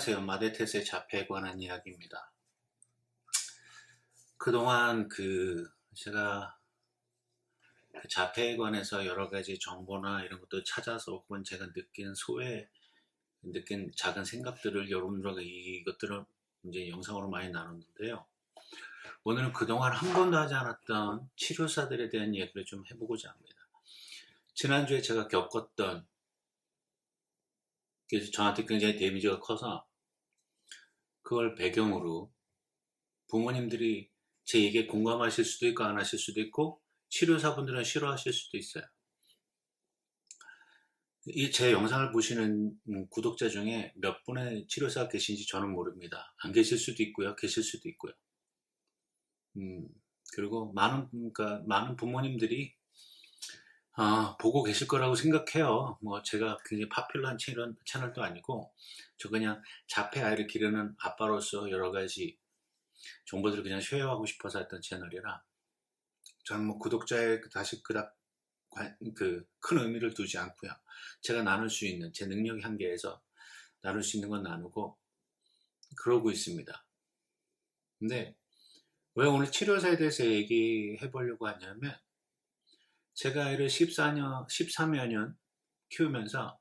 안녕하세요. 마데테스의 자폐에 관한 이야기입니다. 그동안 그 제가 그 자폐에 관해서 여러 가지 정보나 이런 것도 찾아서 혹은 제가 느낀 소외, 느낀 작은 생각들을 여러분들과 이것들을 이제 영상으로 많이 나눴는데요. 오늘은 그동안 한 번도 하지 않았던 치료사들에 대한 이야기를 좀 해보고자 합니다. 지난주에 제가 겪었던 그래서 저한테 굉장히 데미지가 커서 그걸 배경으로 부모님들이 제 얘기에 공감하실 수도 있고 안 하실 수도 있고 치료사분들은 싫어하실 수도 있어요. 이 제 영상을 보시는 음, 구독자 중에 몇 분의 치료사가 계신지 저는 모릅니다. 안 계실 수도 있고요. 계실 수도 있고요. 음, 그리고 많은, 그러니까 많은 부모님들이 아, 보고 계실 거라고 생각해요. 뭐 제가 굉장히 파퓰러한 채널, 채널도 아니고 저 그냥 자폐 아이를 기르는 아빠로서 여러 가지 정보들을 그냥 쉐어하고 싶어서 했던 채널이라 저는 뭐 구독자의 그 다시 그닥 그큰 의미를 두지 않고요. 제가 나눌 수 있는 제 능력의 한계에서 나눌 수 있는 건 나누고 그러고 있습니다. 근데 왜 오늘 치료사에 대해서 얘기해 보려고 하냐면 제가 아이를 14년, 13여 년 키우면서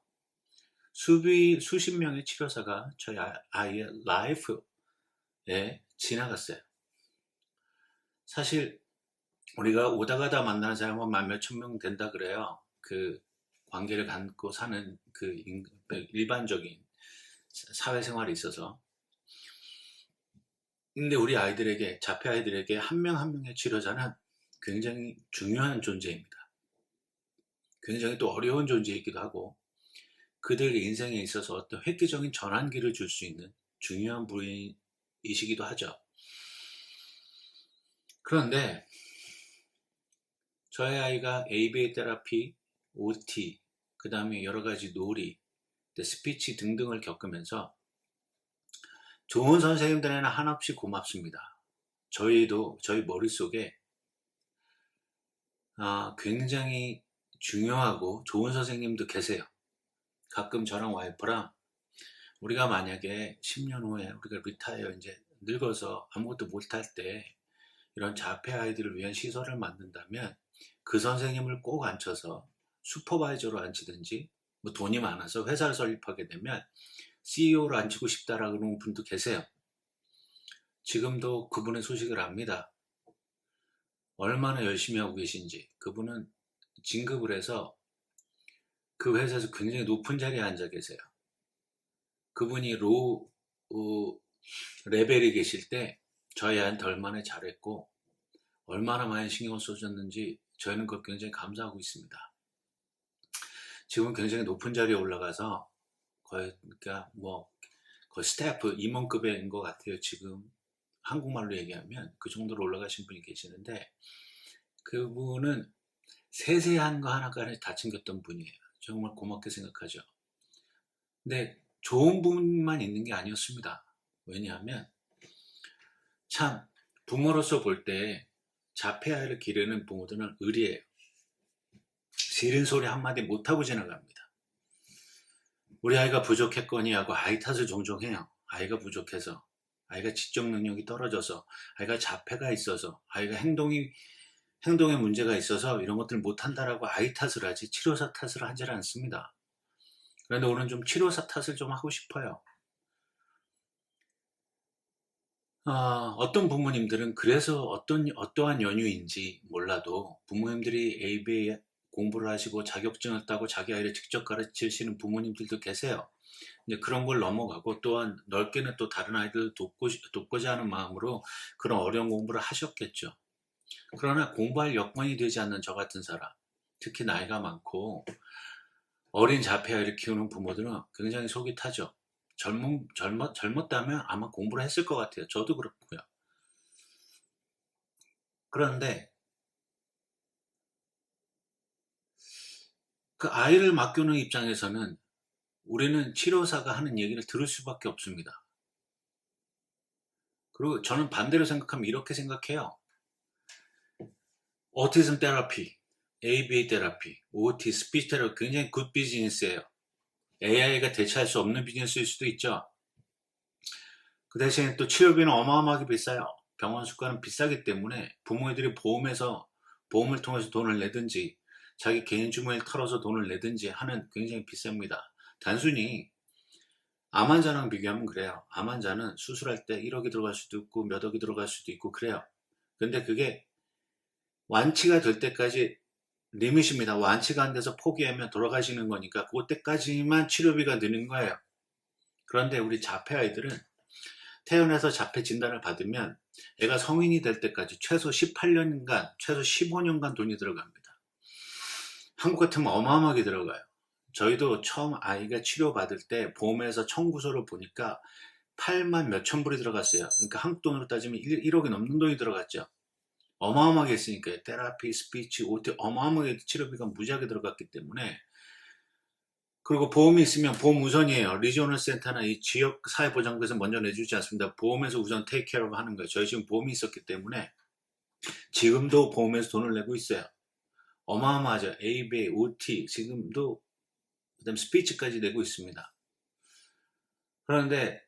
수비, 수십 명의 치료사가 저희 아- 아이의 라이프에 지나갔어요. 사실 우리가 오다 가다 만나는 사람은 만 몇천 명 된다 그래요. 그 관계를 갖고 사는 그 인- 일반적인 사회생활에 있어서. 근데 우리 아이들에게, 자폐 아이들에게 한 명한 명의 치료자는 굉장히 중요한 존재입니다. 굉장히 또 어려운 존재이기도 하고 그들의 인생에 있어서 어떤 획기적인 전환기를 줄 수 있는 중요한 분이시기도 하죠. 그런데 저희 아이가 ABA 테라피, OT, 그 다음에 여러 가지 놀이, 스피치 등등을 겪으면서 좋은 선생님들에는 한없이 고맙습니다. 저희도 저희 머릿속에 아, 굉장히 중요하고 좋은 선생님도 계세요. 가끔 저랑 와이프랑 우리가 만약에 10년 후에 우리가 리타이어 이제 늙어서 아무것도 못할 때 이런 자폐 아이들을 위한 시설을 만든다면 그 선생님을 꼭 앉혀서 슈퍼바이저로 앉히든지 뭐 돈이 많아서 회사를 설립하게 되면 CEO로 앉히고 싶다라는 분도 계세요. 지금도 그분의 소식을 압니다. 얼마나 열심히 하고 계신지 그분은 진급을 해서 그 회사에서 굉장히 높은 자리에 앉아 계세요. 그분이 로 어, 레벨에 계실 때 저희한테 얼마나 잘했고 얼마나 많이 신경을 써줬는지 저희는 그걸 굉장히 감사하고 있습니다. 지금 굉장히 높은 자리에 올라가서 거의 그러니까 뭐 거의 스태프 임원급인 것 같아요. 지금 한국말로 얘기하면 그 정도로 올라가신 분이 계시는데 그분은 세세한 거 하나까지 다 챙겼던 분이에요. 정말 고맙게 생각하죠. 근데 좋은 부분만 있는 게 아니었습니다. 왜냐하면 참 부모로서 볼 때 자폐 아이를 기르는 부모들은 의리해요. 싫은 소리 한마디 못하고 지나갑니다. 우리 아이가 부족했거니 하고 아이 탓을 종종 해요. 아이가 부족해서, 아이가 지적 능력이 떨어져서, 아이가 자폐가 있어서, 아이가 행동이 행동에 문제가 있어서 이런 것들을 못한다라고 아이 탓을 하지 치료사 탓을 하지 않습니다. 그런데 오늘 좀 치료사 탓을 좀 하고 싶어요. 어, 어떤 부모님들은 그래서 어떤 어떠한 연유인지 몰라도 부모님들이 ABA 공부를 하시고 자격증을 따고 자기 아이를 직접 가르치시는 부모님들도 계세요. 이제 그런 걸 넘어가고 또한 넓게는 또 다른 아이들 돕고, 돕고자 하는 마음으로 그런 어려운 공부를 하셨겠죠. 그러나 공부할 여건이 되지 않는 저 같은 사람, 특히 나이가 많고 어린 자폐아이를 키우는 부모들은 굉장히 속이 타죠. 젊은, 젊었, 젊었다면 아마 공부를 했을 것 같아요. 저도 그렇고요. 그런데 그 아이를 맡겨놓은 입장에서는 우리는 치료사가 하는 얘기를 들을 수밖에 없습니다. 그리고 저는 반대로 생각하면 이렇게 생각해요. 오티즘 테라피, ABA 테라피, OT, 스피치 테라피 굉장히 굿 비즈니스예요. AI가 대체할 수 없는 비즈니스일 수도 있죠. 그 대신에 또 치료비는 어마어마하게 비싸요. 병원 수가는 비싸기 때문에 부모들이 보험에서 보험을 통해서 돈을 내든지 자기 개인 주머니를 털어서 돈을 내든지 하는 굉장히 비쌉니다. 단순히 암 환자랑 비교하면 그래요. 암 환자는 수술할 때 1억이 들어갈 수도 있고 몇 억이 들어갈 수도 있고 그래요. 근데 그게 완치가 될 때까지 리밋입니다. 완치가 안 돼서 포기하면 돌아가시는 거니까 그때까지만 치료비가 드는 거예요. 그런데 우리 자폐 아이들은 태어나서 자폐 진단을 받으면 애가 성인이 될 때까지 최소 18년간, 최소 15년간 돈이 들어갑니다. 한국 같으면 어마어마하게 들어가요. 저희도 처음 아이가 치료받을 때 보험에서 청구서를 보니까 8만 몇천 불이 들어갔어요. 그러니까 한국 돈으로 따지면 1, 1억이 넘는 돈이 들어갔죠. 어마어마하게 했으니까 테라피, 스피치, OT 어마어마하게 치료비가 무지하게 들어갔기 때문에 그리고 보험이 있으면 보험 우선이에요. 리지오널 센터나 이 지역 사회보장부에서 먼저 내주지 않습니다. 보험에서 우선 테이크 케어 하는 거예요. 저희 지금 보험이 있었기 때문에 지금도 보험에서 돈을 내고 있어요. 어마어마하죠. ABA, OT 지금도 그다음 스피치까지 내고 있습니다. 그런데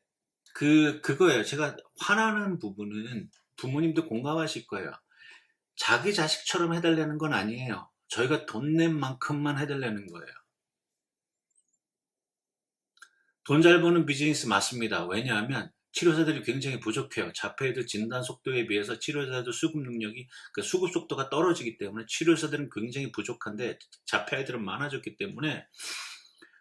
그 그거예요. 제가 화나는 부분은 부모님도 공감하실 거예요. 자기 자식처럼 해달라는 건 아니에요. 저희가 돈 낸 만큼만 해달라는 거예요. 돈 잘 버는 비즈니스 맞습니다. 왜냐하면 치료사들이 굉장히 부족해요. 자폐들 진단 속도에 비해서 치료사들 수급 능력이 그 수급 속도가 떨어지기 때문에 치료사들은 굉장히 부족한데 자폐 아이들은 많아졌기 때문에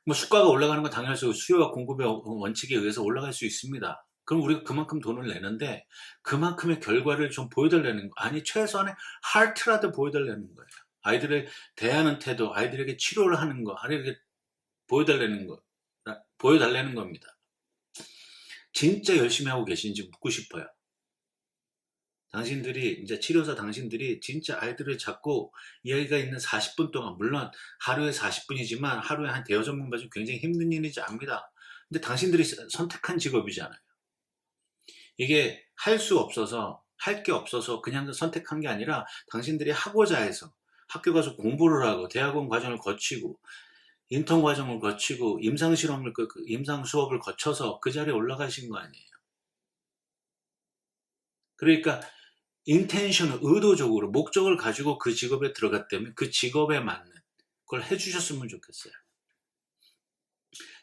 뭐 수가가 올라가는 건 당연하죠. 수요와 공급의 원칙에 의해서 올라갈 수 있습니다. 그럼 우리가 그만큼 돈을 내는데 그만큼의 결과를 좀 보여달라는 거 아니 최소한의 하트라도 보여달라는 거예요. 아이들을 대하는 태도, 아이들에게 치료를 하는 거, 아이들에게 보여달라는 거, 보여달라는 겁니다. 진짜 열심히 하고 계신지 묻고 싶어요. 당신들이 이제 치료사 당신들이 진짜 아이들을 잡고 이 아이가 있는 40분 동안 물론 하루에 40분이지만 하루에 한 대여섯 명 봐주면 굉장히 힘든 일이지 압니다. 근데 당신들이 선택한 직업이잖아요. 이게 할 수 없어서 할 게 없어서 그냥 선택한 게 아니라 당신들이 하고자 해서 학교 가서 공부를 하고 대학원 과정을 거치고 인턴 과정을 거치고 임상 실험을 그, 그 임상 수업을 거쳐서 그 자리에 올라가신 거 아니에요. 그러니까 인텐션을 의도적으로 목적을 가지고 그 직업에 들어갔다면 그 직업에 맞는 그걸 해주셨으면 좋겠어요.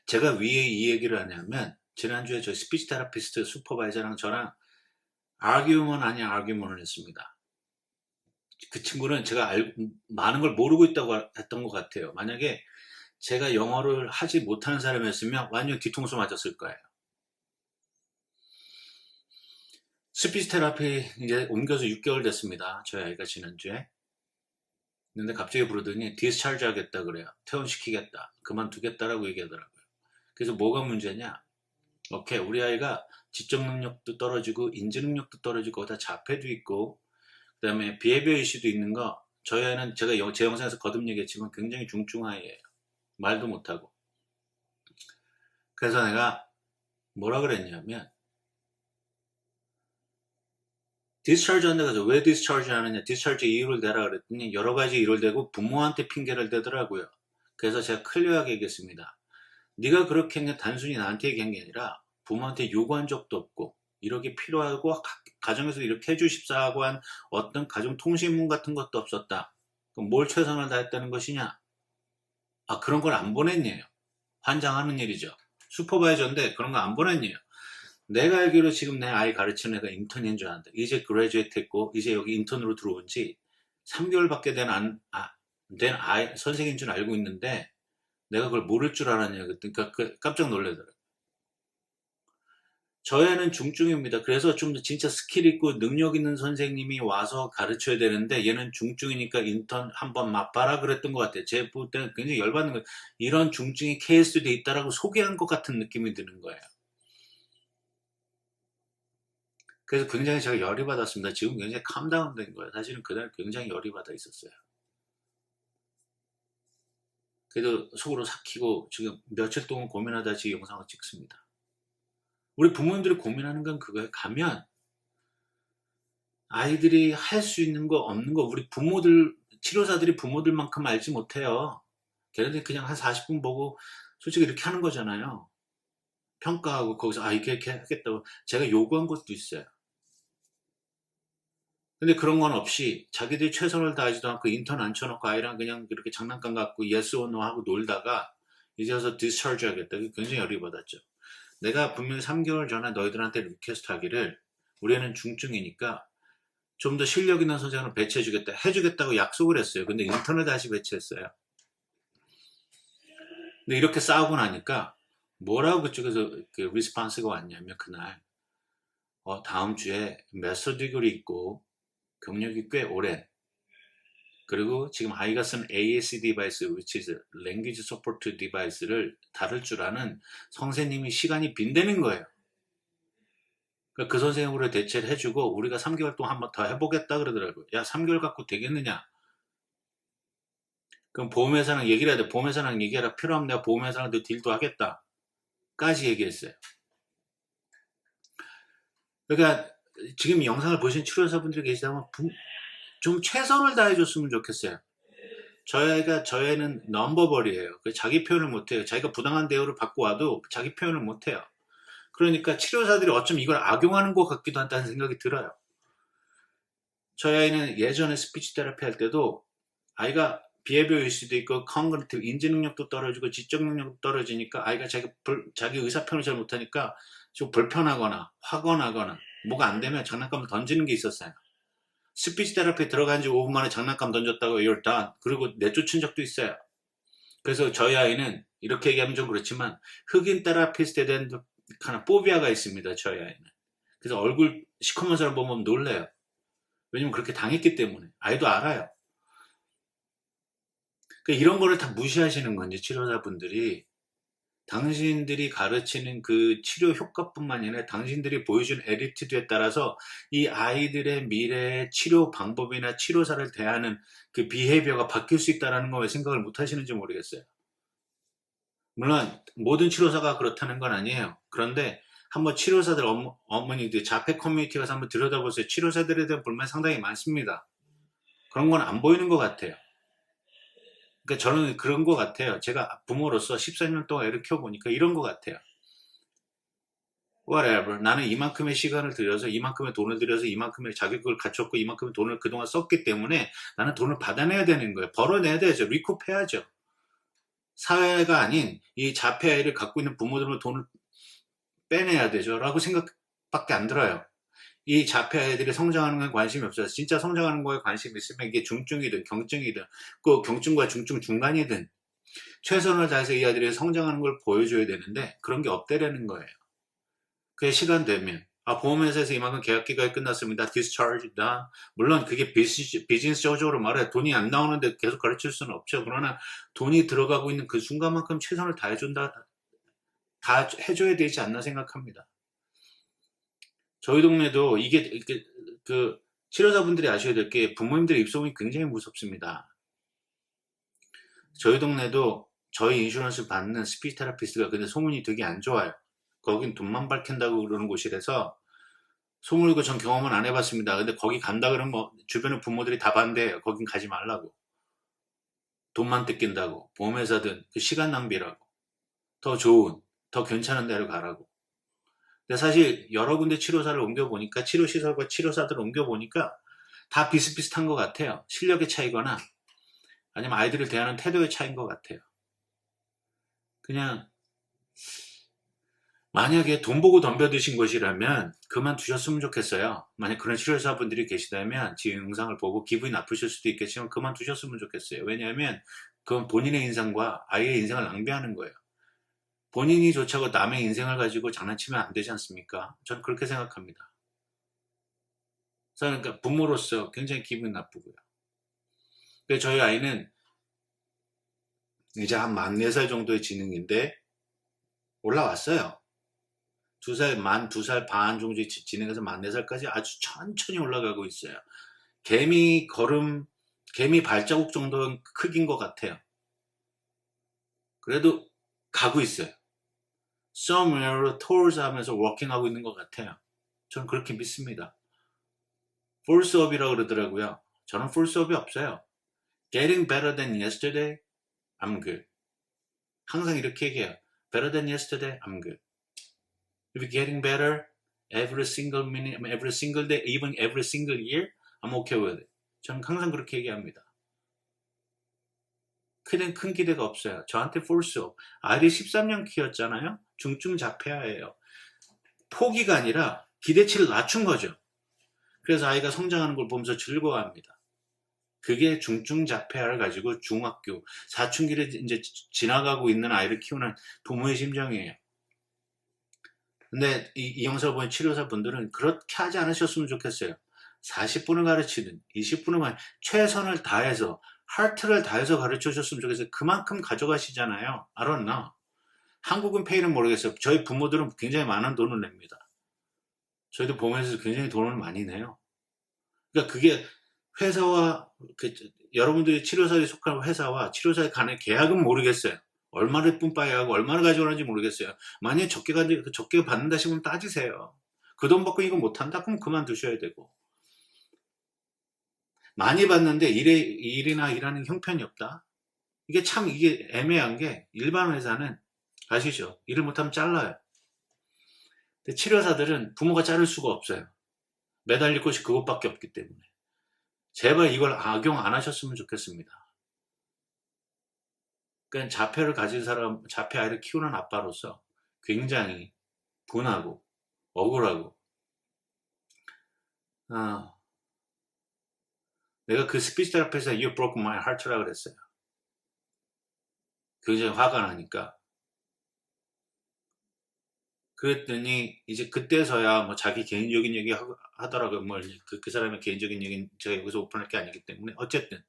제가 위에 이 얘기를 하냐면 지난주에 저 스피치 테라피스트 슈퍼바이저랑 저랑 아규먼 아니야 아규먼을 했습니다. 그 친구는 제가 알, 많은 걸 모르고 있다고 했던 것 같아요. 만약에 제가 영어를 하지 못하는 사람이었으면 완전 뒤통수 맞았을 거예요. 스피치 테라피 이제 옮겨서 6개월 됐습니다. 저희 아이가 지난주에. 근데 갑자기 부르더니 디스차르지 하겠다 그래요. 퇴원시키겠다. 그만두겠다라고 얘기하더라고요. 그래서 뭐가 문제냐? 오케이, 우리 아이가 지적 능력도 떨어지고 인지 능력도 떨어지고 다 자폐도 있고 그 다음에 비해비어 이슈도 있는 거 저희 아이는 제가 제 영상에서 거듭 얘기했지만 굉장히 중증 아이예요. 말도 못하고. 그래서 내가 뭐라 그랬냐면 디스차지 한다고 왜 디스차지 하느냐 디스차지 이유를 대라 그랬더니 여러 가지 이유를 대고 부모한테 핑계를 대더라고요. 그래서 제가 클리어하게 얘기했습니다. 네가 그렇게 했냐 단순히 나한테 얘기한 게 아니라 부모한테 요구한 적도 없고 이렇게 필요하고 가정에서 이렇게 해주십사 하고 한 어떤 가정 통신문 같은 것도 없었다. 그럼 뭘 최선을 다했다는 것이냐? 아 그런 걸 안 보냈네요. 환장하는 일이죠. 슈퍼바이저인데 그런 거 안 보냈네요. 내가 알기로 지금 내 아이 가르치는 애가 인턴인 줄 알았는데 이제 그레이주에이트 했고 이제 여기 인턴으로 들어온 지 3개월밖에 된, 안, 아, 된 아이, 선생인 줄 알고 있는데 내가 그걸 모를 줄 알았냐 그러니까 그 깜짝 놀래더라고요. 저 애는 중증입니다. 그래서 좀 진짜 스킬 있고 능력 있는 선생님이 와서 가르쳐야 되는데 얘는 중증이니까 인턴 한번 맛봐라 그랬던 것 같아요. 제볼 때는 굉장히 열받는 거예요. 이런 중증이 KS도 있다라고 소개한 것 같은 느낌이 드는 거예요. 그래서 굉장히 제가 열이 받았습니다. 지금 굉장히 캄다운 된 거예요. 사실은 그날 굉장히 열이 받아 있었어요. 그래도 속으로 삭히고 지금 며칠 동안 고민하다 지금 영상을 찍습니다. 우리 부모님들이 고민하는 건 그거예요. 가면 아이들이 할 수 있는 거 없는 거 우리 부모들 치료사들이 부모들만큼 알지 못해요. 걔네들이 그냥 한 40분 보고 솔직히 이렇게 하는 거잖아요. 평가하고 거기서 아 이렇게, 이렇게 하겠다고 제가 요구한 것도 있어요. 근데 그런 건 없이 자기들이 최선을 다하지도 않고 인턴 앉혀놓고 아이랑 그냥 이렇게 장난감 갖고 예스 오노 하고 놀다가 이제 와서 디스처지 하겠다. 굉장히 열이 받았죠. 내가 분명히 3개월 전에 너희들한테 리퀘스트 하기를 우리는 중증이니까 좀 더 실력 있는 선생님을 배치해주겠다. 해주겠다고 약속을 했어요. 근데 인턴을 다시 배치했어요. 근데 이렇게 싸우고 나니까 뭐라고 그쪽에서 그 리스판스가 왔냐면 그날 어, 다음 주에 메서 디글이 있고 경력이 꽤 오래 그리고 지금 아이가 쓴 ASC 디바이스 which is Language Support Device를 다룰 줄 아는 선생님이 시간이 빈대는 거예요. 그러니까 그 선생님으로 대체를 해주고 우리가 3개월 동안 한번 더 해보겠다 그러더라고요. 야 3개월 갖고 되겠느냐? 그럼 보험회사랑 얘기를 해야 돼. 보험회사랑 얘기하라. 필요하면 내가 보험회사랑 너 딜도 하겠다. 까지 얘기했어요. 그러니까 지금 이 영상을 보신 치료사분들이 계시다면 부- 좀 최선을 다해줬으면 좋겠어요. 저희가 저희는 넘버벌이에요. 그 자기 표현을 못해요. 자기가 부당한 대우를 받고 와도 자기 표현을 못해요. 그러니까 치료사들이 어쩜 이걸 악용하는 것 같기도 한다는 생각이 들어요. 저희 아이는 예전에 스피치 테라피 할 때도 아이가 비해비어일 수도 있고 컨그리티브 인지 능력도 떨어지고 지적 능력도 떨어지니까 아이가 자기 불- 자기 의사 표현을 잘 못하니까 좀 불편하거나 화건하거나 뭐가 안 되면 장난감을 던지는 게 있었어요. 스피치 테라피 들어간 지 5분 만에 장난감 던졌다고 you're. 그리고 내쫓은 적도 있어요. 그래서 저희 아이는 이렇게 얘기하면 좀 그렇지만 흑인 테라피스트에 대한 하나 포비아가 있습니다. 저희 아이는. 그래서 얼굴 시커먼 사람 보면 놀래요. 왜냐면 그렇게 당했기 때문에. 아이도 알아요. 그러니까 이런 거를 다 무시하시는 건지 치료사분들이 당신들이 가르치는 그 치료 효과뿐만 아니라 당신들이 보여준 에리티드에 따라서 이 아이들의 미래의 치료 방법이나 치료사를 대하는 그 비헤비어가 바뀔 수 있다는 거왜 생각을 못 하시는지 모르겠어요. 물론 모든 치료사가 그렇다는 건 아니에요. 그런데 한번 치료사들 어머, 어머니들 자폐 커뮤니티 가서 한번 들여다보세요. 치료사들에 대한 불만이 상당히 많습니다. 그런 건 안 보이는 것 같아요. 그러니까 저는 그런 것 같아요. 제가 부모로서 14년 동안 애를 키워보니까 이런 것 같아요. whatever. 나는 이만큼의 시간을 들여서 이만큼의 돈을 들여서 이만큼의 자격을 갖췄고 이만큼의 돈을 그동안 썼기 때문에 나는 돈을 받아내야 되는 거예요. 벌어내야 되죠. 리쿱해야죠. 사회가 아닌 이 자폐 아이를 갖고 있는 부모들은 돈을 빼내야 되죠. 라고 생각밖에 안 들어요. 이 자폐 아이들이 성장하는 거에 관심이 없어요. 진짜 성장하는 거에 관심이 있으면 이게 중증이든 경증이든 그 경증과 중증 중간이든 최선을 다해서 이 아이들이 성장하는 걸 보여줘야 되는데 그런 게 없대라는 거예요. 그게 시간 되면 아 보험회사에서 이만큼 계약 기간이 끝났습니다. 디스차지다. 물론 그게 비즈니스, 비즈니스적으로 말해 돈이 안 나오는데 계속 가르칠 수는 없죠. 그러나 돈이 들어가고 있는 그 순간만큼 최선을 다해준다. 다 해줘야 되지 않나 생각합니다. 저희 동네도 이게, 그 치료자분들이 아셔야 될 게 부모님들의 입소문이 굉장히 무섭습니다. 저희 동네도 저희 인슈런스 받는 스피치 테라피스트가 근데 소문이 되게 안 좋아요. 거긴 돈만 밝힌다고 그러는 곳이라서 소문이고 전 경험은 안 해봤습니다. 근데 거기 간다 그러면 뭐 주변의 부모들이 다 반대해요. 거긴 가지 말라고. 돈만 뜯긴다고. 보험회사든 그 시간 낭비라고. 더 좋은, 더 괜찮은 데로 가라고. 근데 사실 여러 군데 치료사를 옮겨보니까 치료시설과 치료사들을 옮겨보니까 다 비슷비슷한 것 같아요. 실력의 차이거나 아니면 아이들을 대하는 태도의 차이인 것 같아요. 그냥 만약에 돈 보고 덤벼드신 것이라면 그만두셨으면 좋겠어요. 만약 그런 치료사분들이 계시다면 지금 영상을 보고 기분이 나쁘실 수도 있겠지만 그만두셨으면 좋겠어요. 왜냐하면 그건 본인의 인생과 아이의 인생을 낭비하는 거예요. 본인이 좋자고 남의 인생을 가지고 장난치면 안 되지 않습니까? 저는 그렇게 생각합니다. 저는 그러니까 부모로서 굉장히 기분이 나쁘고요. 근데 저희 아이는 이제 한만 4살 정도의 지능인데 올라왔어요. 두 살, 만 두 살 반 정도 지- 진행해서 만 4살까지 아주 천천히 올라가고 있어요. 개미 걸음, 개미 발자국 정도는 크기인 것 같아요. 그래도 가고 있어요. Somewhere towards 하면서 working하고 있는 것 같아요. 저는 그렇게 믿습니다. force up이라고 그러더라고요. 저는 force up이 없어요. getting better than yesterday, I'm good. 항상 이렇게 얘기해요. better than yesterday, I'm good. If getting better every single minute, every single day, even every single year, I'm okay with it. 저는 항상 그렇게 얘기합니다. 큰, 큰 기대가 없어요. 저한테 폴스. 아이를 13년 키웠잖아요. 중증 자폐아예요. 포기가 아니라 기대치를 낮춘 거죠. 그래서 아이가 성장하는 걸 보면서 즐거워합니다. 그게 중증 자폐아를 가지고 중학교, 사춘기를 이제 지나가고 있는 아이를 키우는 부모의 심정이에요. 근데 이, 이 영상을 보는 치료사 분들은 그렇게 하지 않으셨으면 좋겠어요. 40분을 가르치든 20분을 최선을 다해서 하트를 다해서 가르쳐 줬으면 좋겠어요. 그만큼 가져가시잖아요. Know. 한국은 페이는 모르겠어요. 저희 부모들은 굉장히 많은 돈을 냅니다. 저희도 보면서 굉장히 돈을 많이 내요. 그러니까 그게 회사와 그, 여러분들이 치료사에 속한 회사와 치료사에 간의 계약은 모르겠어요. 얼마를 뿜빠이하고 얼마를 가져가는지 모르겠어요. 만약에 적게 가지 적게 받는다 싶으면 따지세요. 그 돈 받고 이거 못한다? 그럼 그만두셔야 되고. 많이 받는데 일에, 일이나 일하는 형편이 없다? 이게 참 이게 애매한 게 일반 회사는 아시죠? 일을 못하면 잘라요. 근데 치료사들은 부모가 자를 수가 없어요. 매달릴 곳이 그것밖에 없기 때문에. 제발 이걸 악용 안 하셨으면 좋겠습니다. 그러니까 자폐를 가진 사람, 자폐 아이를 키우는 아빠로서 굉장히 분하고 억울하고 아, 내가 그 스피치 테라피에서 You broke my heart라 그랬어요. 굉장히 화가 나니까 그랬더니 이제 그때서야 뭐 자기 개인적인 얘기 하더라고요. 뭐그 그 사람의 개인적인 얘기는 제가 여기서 오픈할 게 아니기 때문에 어쨌든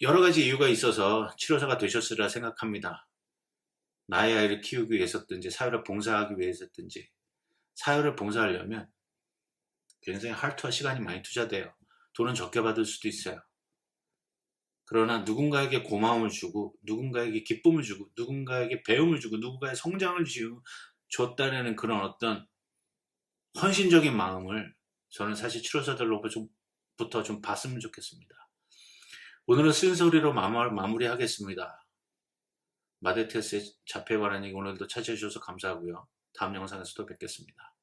여러 가지 이유가 있어서 치료사가 되셨으리라 생각합니다. 나의 아이를 키우기 위해서든지 사회를 봉사하기 위해서든지 사회를 봉사하려면 굉장히 할투와 시간이 많이 투자돼요. 돈은 적게 받을 수도 있어요. 그러나 누군가에게 고마움을 주고 누군가에게 기쁨을 주고 누군가에게 배움을 주고 누군가의 성장을 지우 줬다는 그런 어떤 헌신적인 마음을 저는 사실 치료사들로부터 좀 봤으면 좋겠습니다. 오늘은 쓴소리로 마무리 하겠습니다. 마데테스의 자폐 얘기 오늘도 찾아주셔서 감사하고요. 다음 영상에서 또 뵙겠습니다.